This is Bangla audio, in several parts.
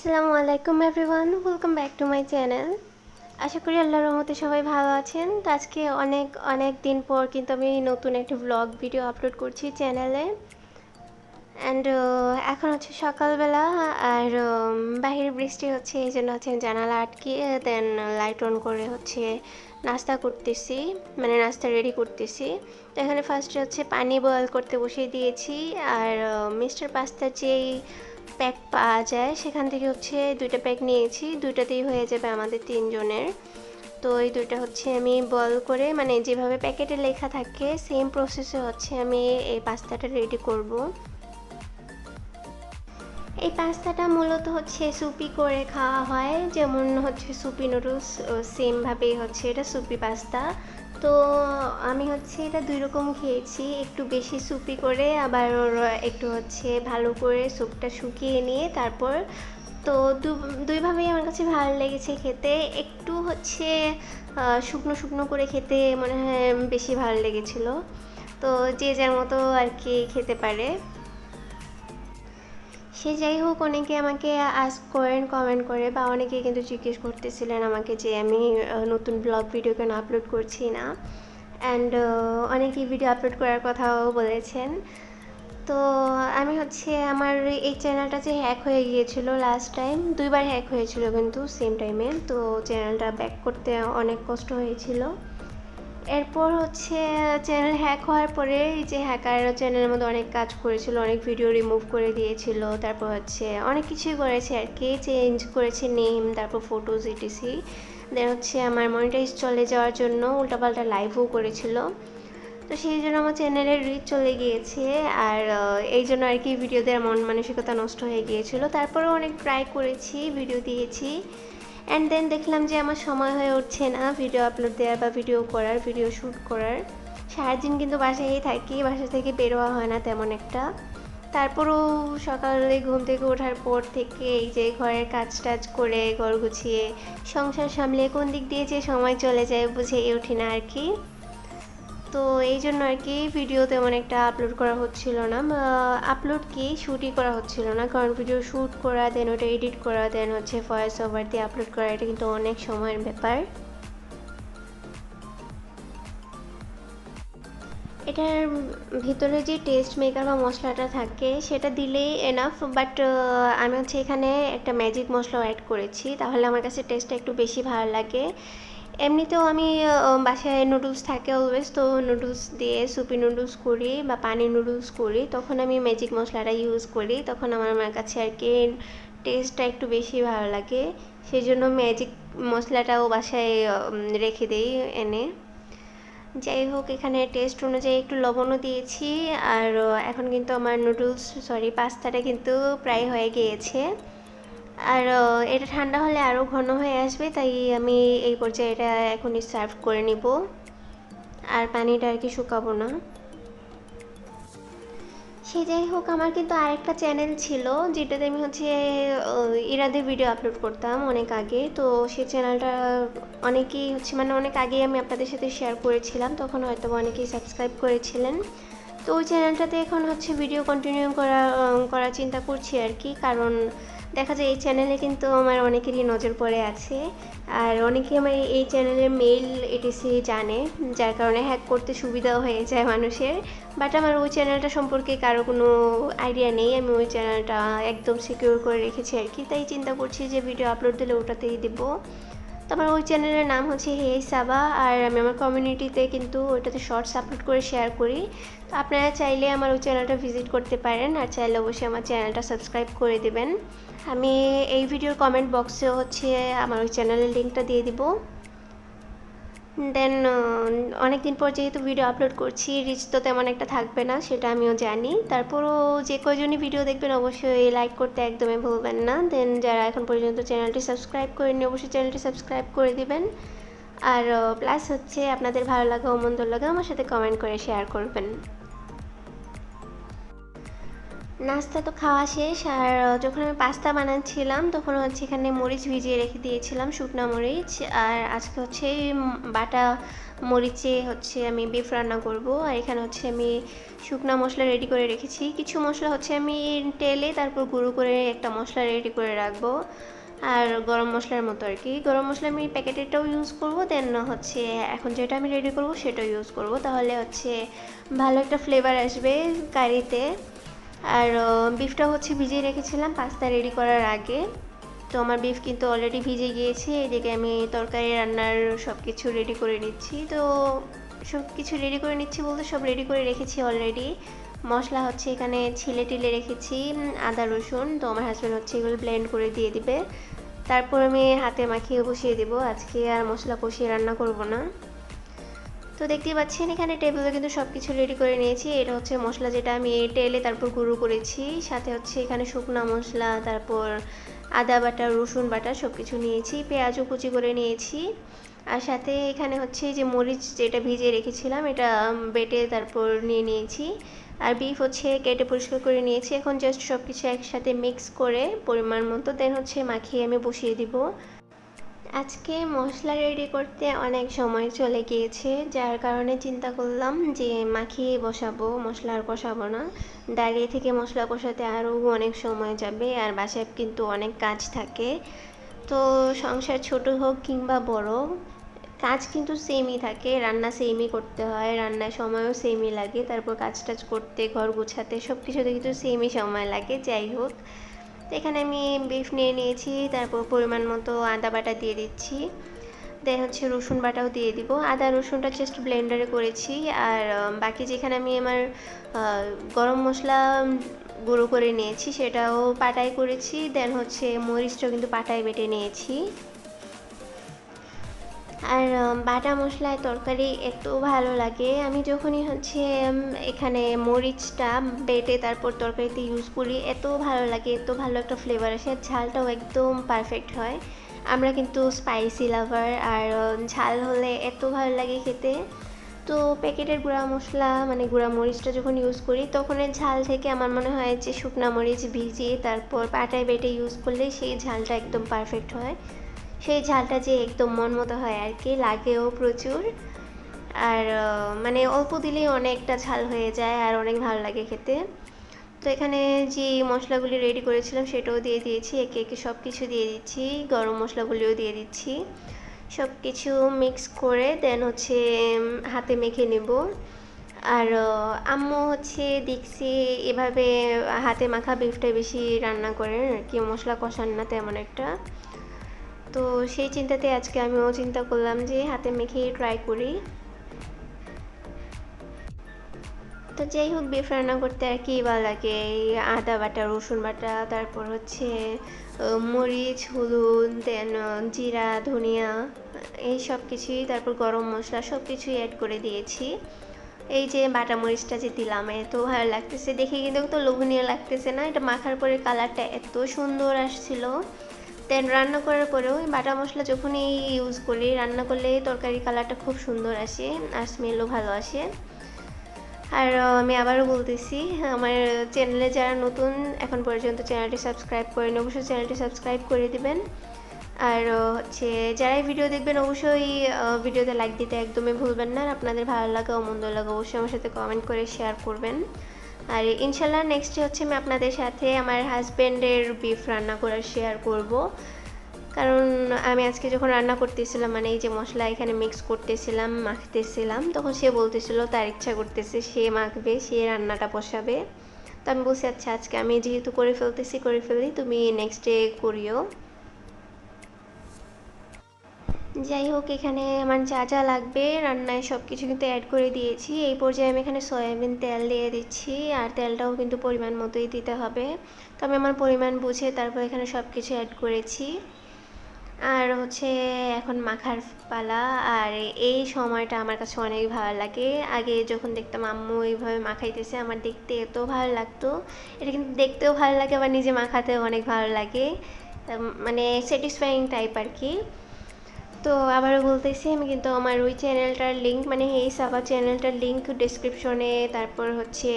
আসসালামু আলাইকুম everyone welcome back to my channel আশা করি আল্লাহর রহমতে সবাই ভালো আছেন। তো আজকে অনেক অনেক দিন পর কিন্তু আমি নতুন একটি ব্লগ ভিডিও আপলোড করছি চ্যানেলে অ্যান্ড এখন হচ্ছে সকালবেলা আর বাহিরে বৃষ্টি হচ্ছে, এই জন্য হচ্ছে জানালা আটকিয়ে দেন লাইট অন করে হচ্ছে নাস্তা করতেছি মানে নাস্তা রেডি করতেছি। তো এখানে ফার্স্টে হচ্ছে পানি বয়েল করতে বসিয়ে দিয়েছি। আর মিস্টার পাস্তার যেই প্যাক পাওয়া যায়। সেখান থেকে হচ্ছে দুইটা প্যাক নিয়েছি। দুইটাতেই হয়ে যাবে আমাদের তিনজনের। তো এই দুইটা হচ্ছে আমি বল করে মানে যেভাবে প্যাকেটে লেখা থাকে, সেম প্রসেসে হচ্ছে আমি এই পাস্তাটা রেডি করব। এই পাস্তাটা মূলত হচ্ছে সুপি করে খাওয়া হয়। যেমন হচ্ছে সুপি নুডলস সেমভাবেই হচ্ছে এটা সুপি পাস্তা। তো আমি হচ্ছে এটা দুই রকম খেয়েছি। একটু বেশি সুপি করে, আবার একটু হচ্ছে ভালো করে স্যুপটা শুকিয়ে নিয়ে তারপর তো দুইভাবেই আমার কাছে ভালো লেগেছে খেতে। একটু হচ্ছে শুকনো শুকনো করে খেতে মনে হয় বেশি ভালো লেগেছিলো। তো যে যার মতো আর কি খেতে পারে। সে যাই হোক, অনেকে আমাকে আস্ক করেন কমেন্ট করে বা অনেকে কিন্তু জিজ্ঞেস করতেছিলেন আমাকে যে আমি নতুন ব্লগ ভিডিও কেন আপলোড করছি না? অ্যান্ড অনেকেই ভিডিও আপলোড করার কথাও বলেছেন। তো আমি হচ্ছে আমার এই চ্যানেলটা যে হ্যাক হয়ে গিয়েছিল লাস্ট টাইম দুইবার হ্যাক হয়েছিল কিন্তু সেম টাইমে তো চ্যানেলটা ব্যাক করতে অনেক কষ্ট হয়েছিল। এরপর হচ্ছে চ্যানেল হ্যাক হওয়ার পরে এই যে হ্যাকার চ্যানেলের মধ্যে অনেক কাজ করেছিল, অনেক ভিডিও রিমুভ করে দিয়েছিল, তারপর হচ্ছে অনেক কিছুই করেছে আর কি চেঞ্জ করেছে নেম তারপর ফটোজ ইটিসি দেন হচ্ছে আমার মনিটাইজ চলে যাওয়ার জন্য উল্টাপাল্টা লাইভও করেছিল। তো সেই জন্য আমার চ্যানেলের রিচ চলে গিয়েছে আর এই জন্য আর কি ভিডিওদের মন মানসিকতা নষ্ট হয়ে গিয়েছিল। তারপরেও অনেক ট্রাই করেছি ভিডিও দিয়েছি। অ্যান্ড দেন দেখলাম যে আমার সময় হয়ে উঠছে না ভিডিও আপলোড দেওয়ার বা ভিডিও করার ভিডিও শ্যুট করার। সারাদিন কিন্তু বাসায়ই থাকি, বাসা থেকে বেরোয়া হয় না তেমন একটা। তারপরও সকালে ঘুম থেকে ওঠার পর থেকে এই যে ঘরের কাজ টাজ করে, ঘর গুছিয়ে, সংসার সামলে কোন দিক দিয়ে যে সময় চলে যায় বুঝেই উঠি না আর কি। তো এই জন্য আর কি ভিডিও তেমন একটা আপলোড করা হচ্ছিল না। আপলোড কি? শ্যুটই করা হচ্ছিল না। কারণ ভিডিও শ্যুট করা দেন ওটা এডিট করা দেন হচ্ছে ভয়েস ওভার দিয়ে আপলোড করা, এটা কিন্তু অনেক সময়ের ব্যাপার। এটার ভিতরে যে টেস্ট মেকার বা মশলাটা থাকে, সেটা দিলেই এনাফ বাট আমি হচ্ছে এখানে একটা ম্যাজিক মশলাও অ্যাড করেছি। তাহলে আমার কাছে টেস্টটা একটু বেশি ভালো লাগে। এমনিতেও আমি বাসায় নুডলস থাকে অলওয়েজ তো নুডলস দিয়ে সুপি নুডলস করি বা পানি নুডলস করি। তখন আমি ম্যাজিক মশলাটা ইউজ করি। তখন আমার আমার কাছে আর কি টেস্টটা একটু বেশি ভালো লাগে। সেই জন্য ম্যাজিক মশলাটাও বাসায় রেখে দিই এনে। যাই হোক, এখানে টেস্ট অনুযায়ী একটু লবণও দিয়েছি। আর এখন কিন্তু আমার নুডলস সরি পাস্তাটা কিন্তু প্রায় হয়ে গিয়েছে। আর এটা ঠান্ডা হলে আরও ঘন হয়ে আসবে, তাই আমি এই পর্যায়ে এটা এখনই সার্ভ করে নিব। আর পানিটা আর কি শুকাবো না। সে যাই হোক, আমার কিন্তু আরেকটা চ্যানেল ছিল, যেটাতে আমি হচ্ছে ইরাদের ভিডিও আপলোড করতাম অনেক আগে। তো সেই চ্যানেলটা অনেকেই হচ্ছে মানে অনেক আগেই আমি আপনাদের সাথে শেয়ার করেছিলাম, তখন হয়তো অনেকেই সাবস্ক্রাইব করেছিলেন। তো ওই চ্যানেলটাতে এখন হচ্ছে ভিডিও কন্টিনিউ করা করার চিন্তা করছি আর কি, কারণ দেখা যায় এই চ্যানেলে কিন্তু আমার অনেকেরই নজর পড়ে আছে। আর অনেকেই আমার এই- চ্যানেলের মেইল এটিসি জানে, যার কারণে হ্যাক করতে সুবিধাও হয়ে যায় মানুষের। বাট আমার ওই চ্যানেলটা সম্পর্কে কারও কোনো আইডিয়া নেই, আমি ওই চ্যানেলটা একদম সিকিউর করে রেখেছি আর কি। তাই চিন্তা করছি যে ভিডিও আপলোড দিলে ওটাতেই দেবো। তো আমার ওই চ্যানেলের নাম হচ্ছে হে সাবা আর আমি আমার কমিউনিটিতে কিন্তু ওইটাতে শর্টস আপলোড করে শেয়ার করি। তো আপনারা চাইলে আমার ওই চ্যানেলটা ভিজিট করতে পারেন, আর চাইলে অবশ্যই আমার চ্যানেলটা সাবস্ক্রাইব করে দেবেন। আমি এই ভিডিওর কমেন্ট বক্সে হচ্ছে আমার ওই চ্যানেলের লিঙ্কটা দিয়ে দিব। দেন অনেক দিন পর যেহেতু ভিডিও আপলোড করছি রিচ তো তেমন একটা থাকবে না, সেটা আমিও জানি। তারপরও যে কয়জনই ভিডিও দেখবেন, অবশ্যই লাইক করতে একদমই ভুলবেন না। দেন যারা এখন পর্যন্ত চ্যানেলটি সাবস্ক্রাইব করেনি অবশ্যই চ্যানেলটি সাবস্ক্রাইব করে দিবেন। আর প্লাস হচ্ছে আপনাদের ভালো লাগা ও মন্দ লাগা, আমার সাথে কমেন্ট করে শেয়ার করবেন। নাস্তা তো খাওয়া শেষ, আর যখন আমি পাস্তা বানাচ্ছিলাম, তখন হচ্ছে এখানে মরিচ ভিজিয়ে রেখে দিয়েছিলাম, শুকনো মরিচ। আর আজকে হচ্ছে বাটা মরিচে হচ্ছে আমি বিফ রান্না করব। আর এখানে হচ্ছে আমি শুকনো মশলা রেডি করে রেখেছি। কিছু মশলা হচ্ছে আমি তেলে, তারপর গুঁড়ো করে একটা মশলা রেডি করে রাখব। আর গরম মশলার মতো আর কি। গরম মশলা আমি প্যাকেটেরটাও ইউজ করব দেন হচ্ছে এখন যেটা আমি রেডি করব, সেটাও ইউজ করব। তাহলে হচ্ছে ভালো একটা ফ্লেভার আসবে কারিতে আর বিফটা হচ্ছে ভিজিয়ে রেখেছিলাম পাস্তা রেডি করার আগে। তো আমার বিফ কিন্তু অলরেডি ভিজে গিয়েছে এদিকে আমি তরকারি, রান্নার সব কিছু রেডি করে নিচ্ছি। তো সব কিছু রেডি করে নিচ্ছি বলতে সব রেডি করে রেখেছি অলরেডি মশলা হচ্ছে এখানে ছিলে টিলে রেখেছি আদা, রসুন। তো আমার হাজব্যান্ড হচ্ছে এগুলো ব্লেন্ড করে দিয়ে দিবে। তারপর আমি হাতে মাখিয়ে বসিয়ে দেবো। আজকে আর মশলা কষিয়ে রান্না করব না। তো দেখতেই পাচ্ছেন, এখানে টেবিলে কিন্তু সব কিছু রেডি করে নিয়েছি। এটা হচ্ছে মশলা যেটা আমি টেলে তারপর গুঁড়ো করেছি। সাথে হচ্ছে এখানে শুকনো মশলা, তারপর আদা বাটা, রসুন বাটা সব কিছু নিয়েছি। পেঁয়াজও কুচি করে নিয়েছি। আর সাথে এখানে হচ্ছে যে মরিচ যেটা ভিজিয়ে রেখেছিলাম, এটা বেটে তারপর নিয়ে নিয়েছি। আর বিফ হচ্ছে কেটে পরিষ্কার করে নিয়েছি। এখন জাস্ট সব কিছু একসাথে মিক্স করে পরিমাণ মতো দেন হচ্ছে মাখিয়ে আমি বসিয়ে দিব। আজকে মশলা রেডি করতে অনেক সময় চলে গিয়েছে, যার কারণে চিন্তা করলাম যে মাখিয়ে বসাবো, মশলা আর কষাবো না। দাঁড়িয়ে থেকে মশলা কষাতে আরও অনেক সময় যাবে আর বাসায় কিন্তু অনেক কাজ থাকে। তো সংসার ছোট হোক কিংবা বড়, কাজ কিন্তু সেমই থাকে। রান্না সেমই করতে হয় রান্নার সময়ও সেমই লাগে। তারপর কাজ টাজ করতে, ঘর গোছাতে সব কিছুতে কিন্তু সেমই সময় লাগে। যাই হোক তো এখানে আমি বিফ নিয়ে নিয়েছি, তারপর পরিমাণ মতো আদা বাটা দিয়ে দিচ্ছি। দেন হচ্ছে রসুন বাটাও দিয়ে দিব। আদা রসুনটা জাস্ট ব্লেন্ডারে করেছি। আর বাকি যেখানে আমি আমার গরম মশলা গুঁড়ো করে নিয়েছি, সেটাও পাটায় করেছি। দেন হচ্ছে মরিচটাও কিন্তু পাটায় বেটে নিয়েছি। আর বাটা মশলায় তরকারি এত ভালো লাগে। আমি যখনই হচ্ছে এখানে মরিচটা বেটে তারপর তরকারিতে ইউজ করি, এত ভালো লাগে, এত ভালো একটা ফ্লেভার আসে। ঝালটাও একদম পারফেক্ট হয়। আমরা কিন্তু স্পাইসি লাভার আর ঝাল হলে এত ভালো লাগে খেতে। তো প্যাকেটের গুঁড়া মশলা মানে গুঁড়া মরিচটা যখন ইউজ করি, তখন ঝাল থেকে আমার মনে হয় যে শুকনা মরিচ ভিজিয়ে তারপর পাটায় বেটে ইউজ করলে সেই ঝালটা একদম পারফেক্ট হয়। সেই ঝালটা যে একদম মন মতো হয় আর কি, লাগেও প্রচুর। আর মানে অল্প দিলেই অনেকটা ঝাল হয়ে যায় আর অনেক ভালো লাগে খেতে। তো এখানে যে মশলাগুলি রেডি করেছিলাম সেটাও দিয়ে দিয়েছি, একে একে সব কিছু দিয়ে দিচ্ছি, গরম মশলাগুলিও দিয়ে দিচ্ছি। সব কিছু মিক্স করে দেন হচ্ছে হাতে মেখে নেব। আর আম্মু হচ্ছে দেখছি এভাবে হাতে মাখা বিফটা বেশি রান্না করেন আর কি, মশলা কষান না তেমন একটা। তো সেই চিন্তাতে আজকে আমিও চিন্তা করলাম যে হাতে মেখে ট্রাই করি। তো যাই হোক বিফ রান্না করতে আর কি ভালো লাগে। আদা বাটা, রসুন বাটা, তারপর হচ্ছে মরিচ, হলুদ দেন জিরা, ধনিয়া, এই সব কিছুই, তারপর গরম মশলা সব কিছুই অ্যাড করে দিয়েছি। এই যে বাটা মরিচটা যে দিলাম, এত ভালো লাগতেছে। দেখে কিন্তু তো লোভনীয় লাগতেছে না? এটা মাখার পরে কালারটা এত সুন্দর আসছিল। দেন রান্না করার পরেও বাটা মশলা যখনই ইউজ করি, রান্না করলে তরকারি কালারটা খুব সুন্দর আসে আর স্মেলও ভালো আসে। আর আমি আবারও বলতেছি, আমার চ্যানেলে যারা নতুন, এখন পর্যন্ত চ্যানেলটি সাবস্ক্রাইব করেন, অবশ্যই চ্যানেলটি সাবস্ক্রাইব করে দিবেন। আর হচ্ছে যারাই ভিডিও দেখবেন, অবশ্যই ভিডিওতে লাইক দিতে একদমই ভুলবেন না। আপনাদের ভালো লাগা ও মন্দ লাগা অবশ্যই আমার সাথে কমেন্ট করে শেয়ার করবেন। আর ইনশাল্লাহ নেক্সট হচ্ছে আমি আপনাদের সাথে আমার হাজব্যান্ডের বিফ রান্না করে শেয়ার করব। কারণ আমি আজকে যখন রান্না করতেছিলাম মানে এই যে মশলা এখানে মিক্স করতেছিলাম, মাখতেছিলাম, তখন সে বলতেছিল তার ইচ্ছা করতেছে সে মাখবে, সে রান্নাটা বসাবে। তো আমি বলছি আচ্ছা আজকে আমি যেহেতু করে ফেলতেছি, করে ফেলি, তুমি নেক্সট ডে করিও। যাই হোক, এখানে আমার যা যা লাগবে, রান্নায় সব কিছু কিন্তু অ্যাড করে দিয়েছি। এই পর্যায়ে আমি এখানে সয়াবিন তেল দিয়ে দিচ্ছি, আর তেলটাও কিন্তু পরিমাণ মতোই দিতে হবে। তো আমি আমার পরিমাণ বুঝে তারপর এখানে সব কিছু অ্যাড করেছি। আর হচ্ছে এখন মাখার পালা, আর এই সময়টা আমার কাছে অনেক ভালো লাগে। আগে যখন দেখতাম আম্মু এইভাবে মাখাইতেছে, আমার দেখতে এত ভালো লাগতো। এটা কিন্তু দেখতেও ভালো লাগে, আবার নিজে মাখাতেও অনেক ভালো লাগে। মানে স্যাটিসফাইং টাইপ আর কি। তো আবারও বলতেছি, আমি কিন্তু আমার ওই চ্যানেলটার লিঙ্ক মানে এই সাবা চ্যানেলটার লিঙ্ক ডিসক্রিপশনে তারপর হচ্ছে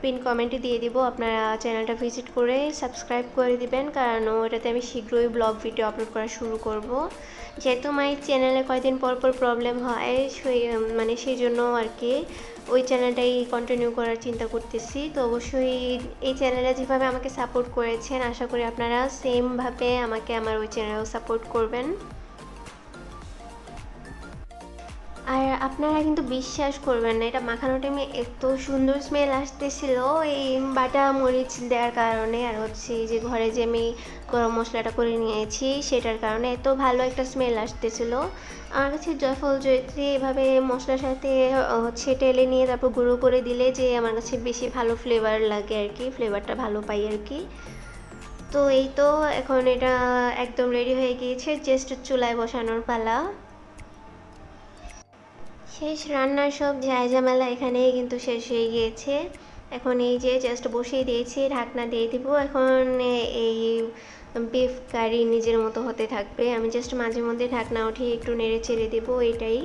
পিন কমেন্টে দিয়ে দিব। আপনারা চ্যানেলটা ভিজিট করে সাবস্ক্রাইব করে দিবেন, কারণ ওটাতে আমি শীঘ্রই ব্লগ ভিডিও আপলোড করা শুরু করব। যেহেতু আমার চ্যানেলে কয়দিন পর পর প্রবলেম হয়, সেই মানে সেই জন্য আর কি, ওই চ্যানেলটাই কন্টিনিউ করার চিন্তা করতেছি। তো অবশ্যই এই চ্যানেলে যেভাবে আমাকে সাপোর্ট করেছেন, আশা করি আপনারা সেমভাবে আমাকে, আমার ওই চ্যানেলেও সাপোর্ট করবেন। আর আপনারা কিন্তু বিশ্বাস করবেন না, এটা মাখানো টাইমে এত সুন্দর স্মেল আসতেছিল, এই বাটা মরিচ দেওয়ার কারণে, আর হচ্ছে যে ঘরে যে আমি গরম মশলাটা করে নিয়েছি, সেটার কারণে এত ভালো একটা স্মেল আসতেছিল। আমার কাছে জয়ফল জয়ত্রী এভাবে মশলার সাথে হচ্ছে টেলে নিয়ে তারপর গুঁড়ো করে দিলে যে আমার কাছে বেশি ভালো ফ্লেভার লাগে আর কি ফ্লেভারটা ভালো পাই আর কি। তো এই তো, এখন এটা একদম রেডি হয়ে গিয়েছে জাস্ট চুলায় বসানোর পালা। শেষ রান্নার সব ঝামেলা এখানেই কিন্তু শেষ হয়ে গিয়েছে। এখন এই যে জাস্ট বসিয়ে দিয়েছি, ঢাকনা দিয়ে দিব। এখন এই বিফ কারি নিজের মতো হতে থাকবে। আমি জাস্ট মাঝে মধ্যে ঢাকনা উঠিয়ে একটু নেড়ে চেড়ে দেবো, এটাই।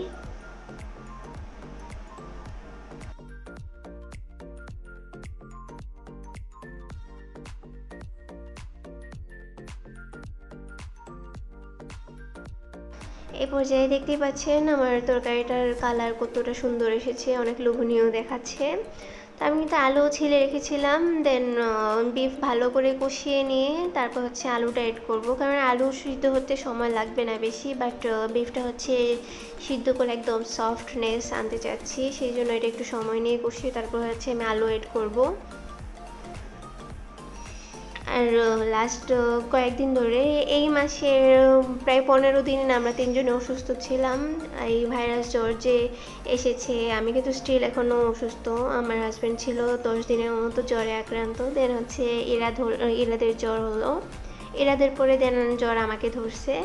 পর্যায়ে দেখতেই পাচ্ছেন আমার তরকারিটার কালার কতটা সুন্দর এসেছে, অনেক লোভনীয় দেখাচ্ছে। তো আমি কিন্তু আলু ছিলে রেখেছিলাম দেন বিফ ভালো করে কষিয়ে নিয়ে তারপর হচ্ছে আলুটা এড করব। কারণ আলু সিদ্ধ হতে সময় লাগবে না বেশি বাট বিফটা হচ্ছে সিদ্ধ করে একদম সফটনেস আনতে চাচ্ছি, সেই জন্য এটা একটু সময় নিয়ে কষিয়ে তারপর হচ্ছে আমি আলু এড করব। আর লাস্ট কয়েকদিন ধরে এই মাসের প্রায় পনেরো দিন আমরা তিনজন অসুস্থ ছিলাম। এই ভাইরাস জ্বর যে এসেছে, আমি কিন্তু স্টিল এখনও অসুস্থ। আমার হাজব্যান্ড ছিল দশ দিনের মতো জ্বরে আক্রান্ত। দেন হচ্ছে এরা ধর এরাদের জ্বর হলো। এরাদের পরে দেন জ্বর আমাকে ধরছে।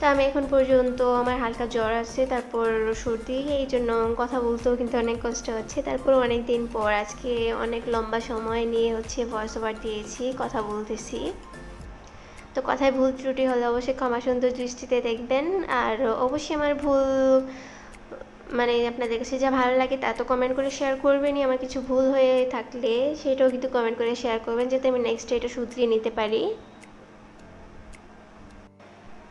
তো আমি এখন পর্যন্ত আমার হালকা জ্বর আছে, তারপর সর্দি, এই জন্য কথা বলতেও কিন্তু অনেক কষ্ট হচ্ছে। তারপর অনেক দিন পর আজকে অনেক লম্বা সময় নিয়ে হচ্ছে ভয়েস ওভার দিয়েছি, কথা বলতেছি। তো কথায় ভুল ত্রুটি হলে অবশ্যই ক্ষমা সুন্দর দৃষ্টিতে দেখবেন। আর অবশ্যই আমার ভুল মানে আপনাদের কাছে যা ভালো লাগে তা তো কমেন্ট করে শেয়ার করবেনই। আমার কিছু ভুল হয়ে থাকলে সেটাও কিন্তু কমেন্ট করে শেয়ার করবেন, যাতে আমি নেক্সট এটা শুধরিয়ে নিতে পারি।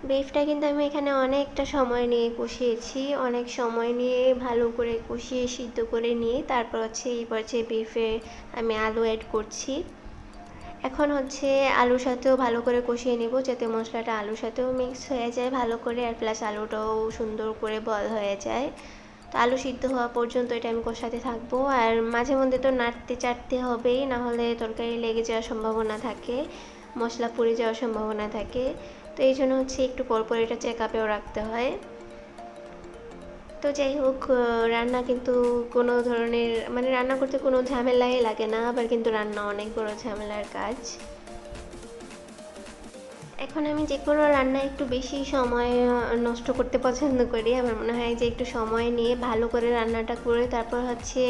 বিফটা কিন্তু আমি এখানে অনেকটা সময় নিয়ে কষিয়েছি। অনেক সময় নিয়ে ভালো করে কষিয়ে, সিদ্ধ করে নিয়ে তারপর হচ্ছে এই পর্যায়ে বিফে আমি আলু অ্যাড করছি। এখন হচ্ছে আলুর সাথেও ভালো করে কষিয়ে নেব যাতে মশলাটা আলুর সাথেও মিক্স হয়ে যায় ভালো করে আর প্লাস আলুটাও সুন্দর করে বল হয়ে যায়। তো আলু সিদ্ধ হওয়া পর্যন্ত এটা আমি কষাতে থাকব। আর মাঝে মধ্যে তো নাড়তে চাটতে হবেই, না হলে তরকারি লেগে যাওয়ার সম্ভাবনা থাকে, মশলা পুড়ে যাওয়ার সম্ভাবনা থাকে। তো এই জন্য হচ্ছে একটু পরপর এটা চেক আপেও রাখতে হয়। তো যাই হোক রান্না কিন্তু কোনো ধরনের মানে রান্না করতে কোনো ঝামেলাই লাগে না, আবার কিন্তু রান্না অনেক বড় ঝামেলার কাজ। এখন আমি যে কোনো রান্না একটু বেশি সময় নষ্ট করতে পছন্দ করি। আমার মনে হয় যে একটু সময় নিয়ে ভালো করে রান্নাটা করে তারপর হচ্ছে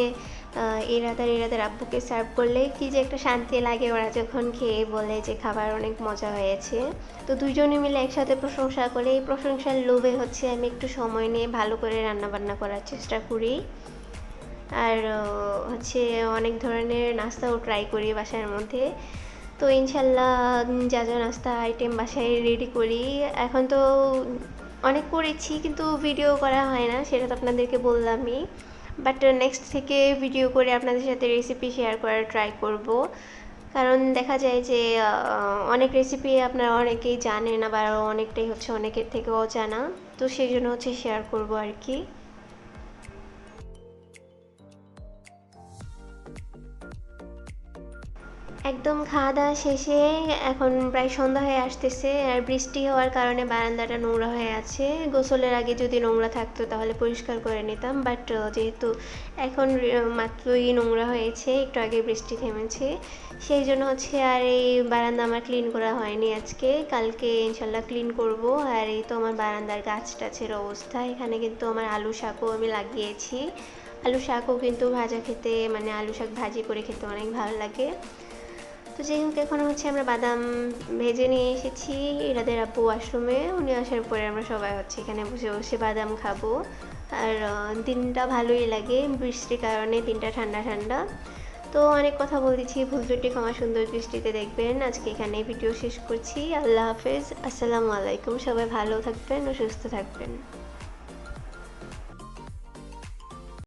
এরাদার এরাদের আব্বুকে সার্ভ করলে কি যে একটা শান্তি লাগে ওরা যখন খেয়ে বলে যে খাবার অনেক মজা হয়েছে। তো দুজনে মিলে একসাথে প্রশংসা করে। এই প্রশংসার লোভে হচ্ছে আমি একটু সময় নিয়ে ভালো করে রান্না বান্না করার চেষ্টা করি। আর হচ্ছে অনেক ধরনের নাস্তাও ট্রাই করি বাসার মধ্যে। তো ইনশাল্লাহ যা যা নাস্তা আইটেম বাসায় রেডি করি। এখন তো অনেক করেছি কিন্তু ভিডিও করা হয় না, সেটা তো আপনাদেরকে বললামই। বাট নেক্সট থেকে ভিডিও করে আপনাদের সাথে রেসিপি শেয়ার করার ট্রাই করব। কারণ দেখা যায় যে অনেক রেসিপি আপনারা অনেকেই জানেন, আবার অনেকটাই হচ্ছে অনেকের থেকেও জানা। তো সেই জন্য হচ্ছে শেয়ার করব আর কি। একদম খাওয়া দাওয়া শেষে এখন প্রায় সন্ধ্যা হয়ে আসতেছে আর বৃষ্টি হওয়ার কারণে বারান্দাটা নোংরা হয়ে আছে। গোসলের আগে যদি নোংরা থাকতো তাহলে পরিষ্কার করে নিতাম বাট যেহেতু এখন মাত্রই নোংরা হয়েছে, একটু আগে বৃষ্টি থেমেছে। সেই জন্য হচ্ছে আর এই বারান্দা আমার ক্লিন করা হয়নি আজকে। কালকে ইনশাল্লাহ ক্লিন করব। আর এই তো আমার বারান্দার গাছ টাছের অবস্থা। এখানে কিন্তু আমার আলু শাকও আমি লাগিয়েছি। আলু শাকও কিন্তু ভাজা খেতে মানে আলু শাক ভাজি করে খেতে অনেক ভালো লাগে। তো যাই হোক এখন হচ্ছে আমরা বাদাম ভেজে নিয়ে এসেছি ইরাদের আপু ওয়াশরুমে উনি আসার পরে আমরা সবাই হচ্ছে এখানে বসে বসে বাদাম খাব। আর দিনটা ভালোই লাগে বৃষ্টির কারণে, দিনটা ঠান্ডা ঠান্ডা। তো অনেক কথা বলেছি ভুল ত্রুটি ক্ষমা সুন্দর দৃষ্টিতে দেখবেন। আজকে এখানে ভিডিও শেষ করছি। আল্লাহ হাফেজ। আসসালামু আলাইকুম। সবাই ভালো থাকবেন ও সুস্থ থাকবেন।